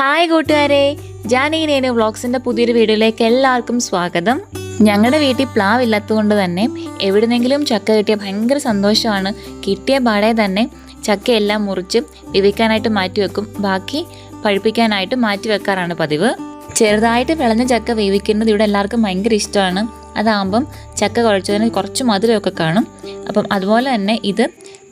Hi കൂട്ടുകാരെ ജാനീനേനു വ്ളോഗ്സിന്റെ പുതിയൊരു വീഡിയോയിലേക്ക് എല്ലാവർക്കും സ്വാഗതം. ഞങ്ങളുടെ വീട്ടിൽ പ്ലാവ് ഇല്ലാത്തതുകൊണ്ട് തന്നെ എവിടുന്നെങ്കിലും ചക്ക കിട്ടിയ ഭയങ്കര സന്തോഷമാണ്. കിട്ടിയ പാടെ തന്നെ ചക്കയെല്ലാം മുറിച്ച് വിവിക്കാനായിട്ട് മാറ്റി വെക്കും. ബാക്കി പഴുപ്പിക്കാനായിട്ട് മാറ്റി വെക്കാറാണ് പതിവ്. ചെറുതായിട്ട് വിളഞ്ഞ ചക്ക വേവിക്കുന്നത് ഇവിടെ എല്ലാവർക്കും ഭയങ്കര ഇഷ്ടമാണ്. അതാകുമ്പം ചക്ക കുഴച്ചതിന് കുറച്ച് മധുരമൊക്കെ കാണും. അപ്പം അതുപോലെ തന്നെ ഇത്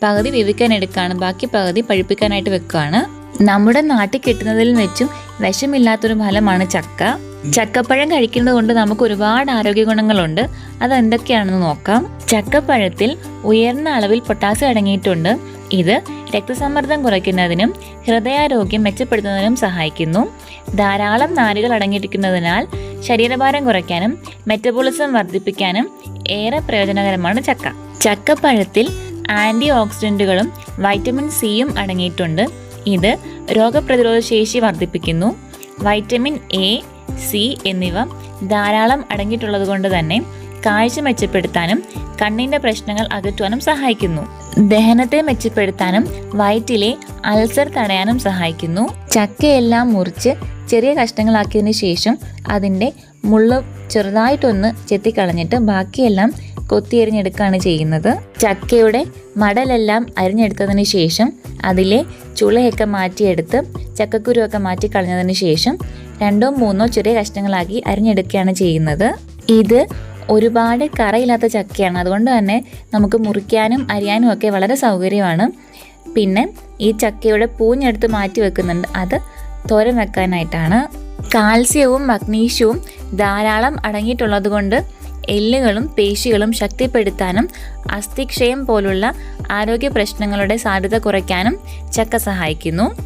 പകുതി വേവിക്കാൻ എടുക്കുകയാണ് ബാക്കി പകുതി പഴുപ്പിക്കാനായിട്ട് വെക്കുകയാണ് നമ്മുടെ നാട്ടിൽ കിട്ടുന്നതിൽ വെച്ചും വിഷമില്ലാത്തൊരു ഫലമാണ് ചക്ക. ചക്കപ്പഴം കഴിക്കുന്നത് കൊണ്ട് നമുക്ക് ഒരുപാട് ആരോഗ്യ ഗുണങ്ങളുണ്ട്. അതെന്തൊക്കെയാണെന്ന് നോക്കാം. ചക്കപ്പഴത്തിൽ ഉയർന്ന അളവിൽ പൊട്ടാസ്യം അടങ്ങിയിട്ടുണ്ട്. ഇത് രക്തസമ്മർദ്ദം കുറയ്ക്കുന്നതിനും ഹൃദയാരോഗ്യം മെച്ചപ്പെടുത്തുന്നതിനും സഹായിക്കുന്നു. ധാരാളം നാരുകൾ അടങ്ങിയിരിക്കുന്നതിനാൽ ശരീരഭാരം കുറയ്ക്കാനും മെറ്റബോളിസം വർദ്ധിപ്പിക്കാനും ഏറെ പ്രയോജനകരമാണ് ചക്ക. ചക്കപ്പഴത്തിൽ ആന്റി ഓക്സിഡന്റുകളും വൈറ്റമിൻ സിയും അടങ്ങിയിട്ടുണ്ട്. ഇത് രോഗപ്രതിരോധ ശേഷി വർദ്ധിപ്പിക്കുന്നു. വൈറ്റമിൻ എ സി എന്നിവ ധാരാളം അടങ്ങിയിട്ടുള്ളത് കൊണ്ട് തന്നെ കാഴ്ച മെച്ചപ്പെടുത്താനും കണ്ണിന്റെ പ്രശ്നങ്ങൾ അകറ്റുവാനും സഹായിക്കുന്നു. ദഹനത്തെ മെച്ചപ്പെടുത്താനും വയറ്റിലെ അൾസർ തടയാനും സഹായിക്കുന്നു. ചക്കയെല്ലാം മുറിച്ച് ചെറിയ കഷ്ണങ്ങളാക്കിയതിനു ശേഷം അതിന്റെ മുള്ള് ചെറുതായിട്ടൊന്ന് ചെത്തിക്കളഞ്ഞിട്ട് ബാക്കിയെല്ലാം കൊത്തി അരിഞ്ഞെടുക്കുകയാണ് ചെയ്യുന്നത്. ചക്കയുടെ മടലെല്ലാം അരിഞ്ഞെടുത്തതിന് ശേഷം അതിലെ ചുളയൊക്കെ മാറ്റിയെടുത്ത് ചക്കക്കുരുവൊക്കെ മാറ്റി കളഞ്ഞതിന് ശേഷം രണ്ടോ മൂന്നോ ചെറിയ കഷ്ണങ്ങളാക്കി അരിഞ്ഞെടുക്കുകയാണ് ചെയ്യുന്നത്. ഇത് ഒരുപാട് കറയില്ലാത്ത ചക്കയാണ്. അതുകൊണ്ട് തന്നെ നമുക്ക് മുറിക്കാനും അരിയാനും ഒക്കെ വളരെ സൗകര്യമാണ്. പിന്നെ ഈ ചക്കയുടെ പൂഞ്ഞെടുത്ത് മാറ്റി വെക്കുന്നുണ്ട്. അത് തോരൻ വെക്കാനായിട്ടാണ്. കാൽസ്യവും മഗ്നീഷ്യവും ധാരാളം അടങ്ങിയിട്ടുള്ളതുകൊണ്ട് എല്ലുകളും പേശികളും ശക്തിപ്പെടുത്താനും അസ്ഥിക്ഷയം പോലുള്ള ആരോഗ്യ പ്രശ്നങ്ങളുടെ സാധ്യത കുറയ്ക്കാനും ചക്ക സഹായിക്കുന്നു.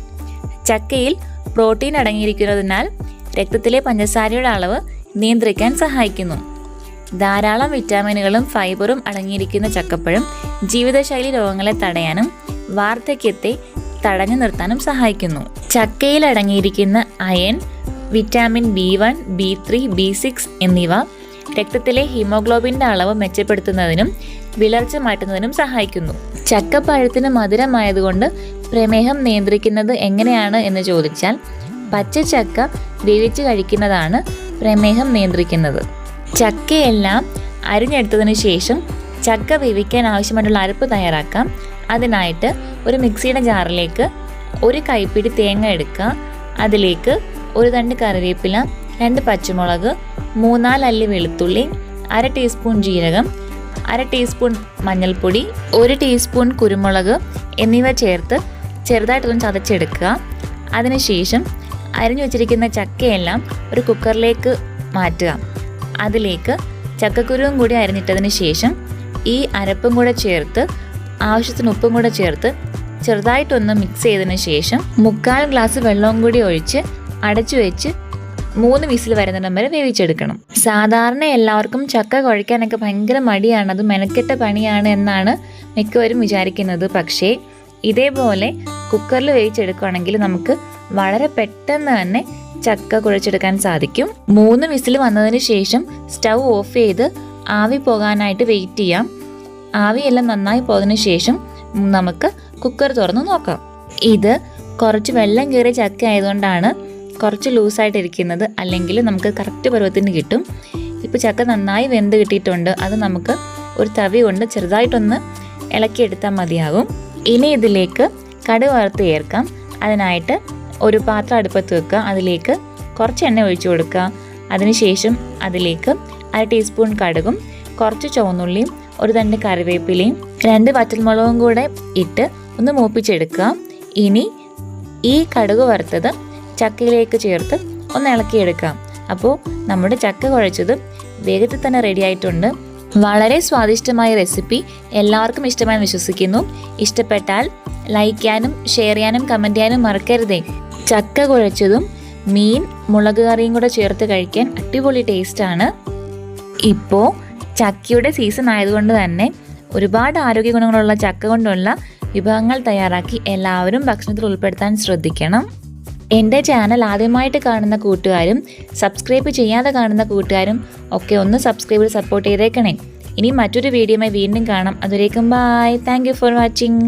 ചക്കയിൽ പ്രോട്ടീൻ അടങ്ങിയിരിക്കുന്നതിനാൽ രക്തത്തിലെ പഞ്ചസാരയുടെ അളവ് നിയന്ത്രിക്കാൻ സഹായിക്കുന്നു. ധാരാളം വിറ്റാമിനുകളും ഫൈബറും അടങ്ങിയിരിക്കുന്ന ചക്കപ്പഴം ജീവിതശൈലി രോഗങ്ങളെ തടയാനും വാർദ്ധക്യത്തെ തടഞ്ഞു നിർത്താനും സഹായിക്കുന്നു. ചക്കയിൽ അടങ്ങിയിരിക്കുന്ന iron vitamin B one B three B six എന്നിവ രക്തത്തിലെ ഹീമോഗ്ലോബിന്റെ അളവ് മെച്ചപ്പെടുത്തുന്നതിനും വിളർച്ച മാറ്റുന്നതിനും സഹായിക്കുന്നു. ചക്കപ്പഴത്തിന് മധുരമായതുകൊണ്ട് പ്രമേഹം നിയന്ത്രിക്കുന്നത് എങ്ങനെയാണ് എന്ന് ചോദിച്ചാൽ പച്ച ചക്ക വേവിച്ച് കഴിക്കുന്നതാണ് പ്രമേഹം നിയന്ത്രിക്കുന്നത്. ചക്കയെല്ലാം അരിഞ്ഞെടുത്തതിന് ശേഷം ചക്ക വേവിക്കാൻ ആവശ്യമായിട്ടുള്ള അരപ്പ് തയ്യാറാക്കാം. അതിനായിട്ട് ഒരു മിക്സിയുടെ ജാറിലേക്ക് ഒരു കൈപ്പിടി തേങ്ങ എടുക്കുക. അതിലേക്ക് ഒരു തണ്ട് കറിവേപ്പില രണ്ട് പച്ചമുളക് മൂന്നാലല്ലി വെളുത്തുള്ളി അര ടീസ്പൂൺ ജീരകം അര ടീസ്പൂൺ മഞ്ഞൾപ്പൊടി ഒരു ടീസ്പൂൺ കുരുമുളക് എന്നിവ ചേർത്ത് ചെറുതായിട്ടൊന്ന് ചതച്ചെടുക്കുക. അതിനുശേഷം അരിഞ്ഞു വച്ചിരിക്കുന്ന ചക്കയെല്ലാം ഒരു കുക്കറിലേക്ക് മാറ്റുക. അതിലേക്ക് ചക്കക്കുരുവും കൂടി അരിഞ്ഞിട്ടതിന് ശേഷം ഈ അരപ്പും കൂടെ ചേർത്ത് ആവശ്യത്തിന് ഉപ്പും കൂടെ ചേർത്ത് ചെറുതായിട്ടൊന്ന് മിക്സ് ചെയ്തതിന് ശേഷം മുക്കാൽ ഗ്ലാസ് വെള്ളവും കൂടി ഒഴിച്ച് അടച്ചു വെച്ച് മൂന്ന് വിസിൽ വരുന്നിടം വരെ വേവിച്ചെടുക്കണം. സാധാരണ എല്ലാവർക്കും ചക്ക കുഴയ്ക്കാനൊക്കെ ഭയങ്കര മടിയാണ് അത് മെനക്കെട്ട പണിയാണ് എന്നാണ് മിക്കവരും വിചാരിക്കുന്നത്. പക്ഷേ ഇതേപോലെ കുക്കറിൽ വേവിച്ചെടുക്കുകയാണെങ്കിൽ നമുക്ക് വളരെ പെട്ടെന്ന് തന്നെ ചക്ക കുഴച്ചെടുക്കാൻ സാധിക്കും. മൂന്ന് വിസിൽ വന്നതിന് ശേഷം സ്റ്റൗ ഓഫ് ചെയ്ത് ആവി പോകാനായിട്ട് വെയിറ്റ് ചെയ്യാം. ആവിയെല്ലാം നന്നായി പോയതിനു ശേഷം നമുക്ക് കുക്കർ തുറന്ന് നോക്കാം. ഇത് കുറച്ച് വെള്ളം കയറിയ ചക്ക ആയതുകൊണ്ടാണ് കുറച്ച് ലൂസായിട്ടിരിക്കുന്നത് അല്ലെങ്കിൽ നമുക്ക് കറക്റ്റ് പരുവത്തിന് കിട്ടും. ഇപ്പോൾ ചക്ക നന്നായി വെന്ത് കിട്ടിയിട്ടുണ്ട്. അത് നമുക്ക് ഒരു തവി കൊണ്ട് ചെറുതായിട്ടൊന്ന് ഇളക്കിയെടുത്താൽ മതിയാകും. ഇനി ഇതിലേക്ക് കടുക് വറുത്ത് ചേർക്കാം. അതിനായിട്ട് ഒരു പാത്രം അടുപ്പത്ത് വെക്കുക. അതിലേക്ക് കുറച്ച് എണ്ണ ഒഴിച്ചു കൊടുക്കുക. അതിനുശേഷം അതിലേക്ക് അര ടീസ്പൂൺ കടുകും കുറച്ച് ചുവന്നുള്ളിയും ഒരു തണ്ട് കറിവേപ്പിലയും രണ്ട് വറ്റൽമുളകും കൂടെ ഇട്ട് ഒന്ന് മൂപ്പിച്ചെടുക്കുക. ഇനി ഈ കടുക് വറുത്തത് ചക്കയിലേക്ക് ചേർത്ത് ഒന്ന് ഇളക്കിയെടുക്കാം. അപ്പോൾ നമ്മുടെ ചക്ക കുഴച്ചതും വേഗത്തിൽ തന്നെ റെഡി ആയിട്ടുണ്ട്. വളരെ സ്വാദിഷ്ടമായ റെസിപ്പി എല്ലാവർക്കും ഇഷ്ടമായി വിശ്വസിക്കുന്നു. ഇഷ്ടപ്പെട്ടാൽ ലൈക്ക് ചെയ്യാനും ഷെയർ ചെയ്യാനും കമന്റ് ചെയ്യാനും മറക്കരുതേ. ചക്ക കുഴച്ചതും മീൻ മുളക് കറിയും കൂടെ ചേർത്ത് കഴിക്കാൻ അടിപൊളി ടേസ്റ്റാണ് ഇപ്പോൾ ചക്കയുടെ സീസൺ ആയതുകൊണ്ട് തന്നെ ഒരുപാട് ആരോഗ്യ ഗുണങ്ങളുള്ള ചക്ക കൊണ്ടുള്ള വിഭവങ്ങൾ തയ്യാറാക്കി എല്ലാവരും ഭക്ഷണത്തിൽ ഉൾപ്പെടുത്താൻ ശ്രദ്ധിക്കണം. എന്റെ ചാനൽ ആദ്യമായിട്ട് കാണുന്ന കൂട്ടുകാരും സബ്സ്ക്രൈബ് ചെയ്യാതെ കാണുന്ന കൂട്ടുകാരും ഒക്കെ ഒന്ന് സബ്സ്ക്രൈബ് സപ്പോർട്ട് ചെയ്തേക്കണേ. ഇനി മറ്റൊരു വീഡിയോയുമായി വീണ്ടും കാണാം. അതുവരേക്കും ബായ് താങ്ക് ഫോർ വാച്ചിങ്